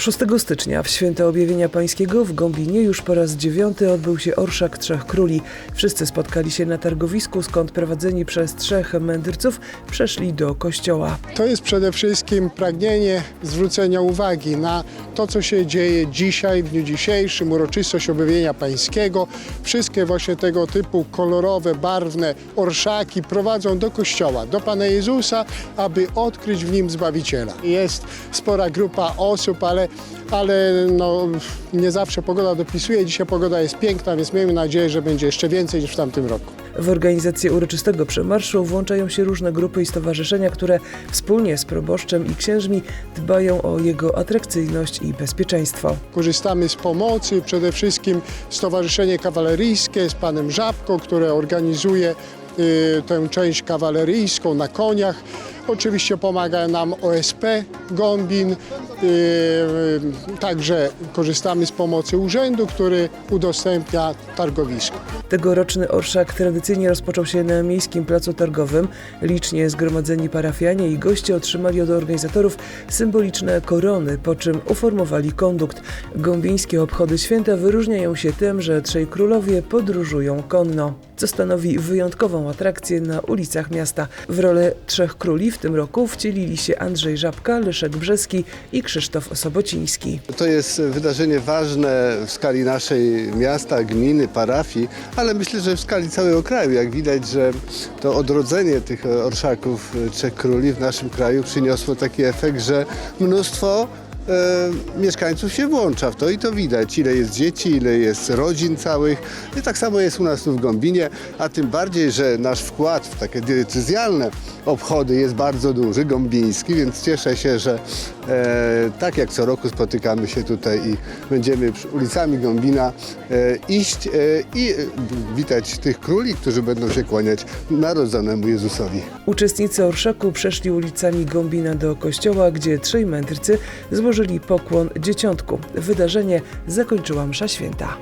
6 stycznia w święto objawienia pańskiego w Gąbinie już po raz dziewiąty odbył się Orszak Trzech Króli. Wszyscy spotkali się na targowisku, skąd prowadzeni przez trzech mędrców przeszli do kościoła. To jest przede wszystkim pragnienie zwrócenia uwagi na to, co się dzieje dzisiaj, w dniu dzisiejszym, uroczystość objawienia pańskiego. Wszystkie właśnie tego typu kolorowe, barwne orszaki prowadzą do kościoła, do Pana Jezusa, aby odkryć w nim Zbawiciela. Jest spora grupa osób, ale, ale no, nie zawsze pogoda dopisuje. Dzisiaj pogoda jest piękna, więc miejmy nadzieję, że będzie jeszcze więcej niż w tamtym roku. W organizację uroczystego przemarszu włączają się różne grupy i stowarzyszenia, które wspólnie z proboszczem i księżmi dbają o jego atrakcyjność i bezpieczeństwo. Korzystamy z pomocy, przede wszystkim Stowarzyszenie Kawaleryjskie z panem Żabko, które organizuje y, tę część kawaleryjską na koniach. Oczywiście pomaga nam OSP Gombin, także korzystamy z pomocy urzędu, który udostępnia targowisko. Tegoroczny orszak tradycyjnie rozpoczął się na miejskim placu targowym. Licznie zgromadzeni parafianie i goście otrzymali od organizatorów symboliczne korony, po czym uformowali kondukt. Gąbieńskie obchody święta wyróżniają się tym, że trzej królowie podróżują konno, co stanowi wyjątkową atrakcję na ulicach miasta. W rolę trzech króli w tym roku wcielili się Andrzej Żabka, Leszek Brzeski i Krzysztof Sobociński. To jest wydarzenie ważne w skali naszej miasta, gminy, parafii, ale myślę, że w skali całego kraju. Jak widać, że to odrodzenie tych orszaków Trzech Króli w naszym kraju przyniosło taki efekt, że mnóstwo mieszkańców się włącza w to i to widać, ile jest dzieci, ile jest rodzin całych. I tak samo jest u nas tu w Gąbinie, a tym bardziej, że nasz wkład w takie decyzjalne obchody jest bardzo duży, gąbiński, więc cieszę się, że e, tak jak co roku spotykamy się tutaj i będziemy ulicami Gąbina e, iść e, i e, witać tych króli, którzy będą się kłaniać narodzonemu Jezusowi. Uczestnicy orszaku przeszli ulicami Gąbina do kościoła, gdzie trzej mędrcy złożyli pokłon dzieciątku. Wydarzenie zakończyła msza święta.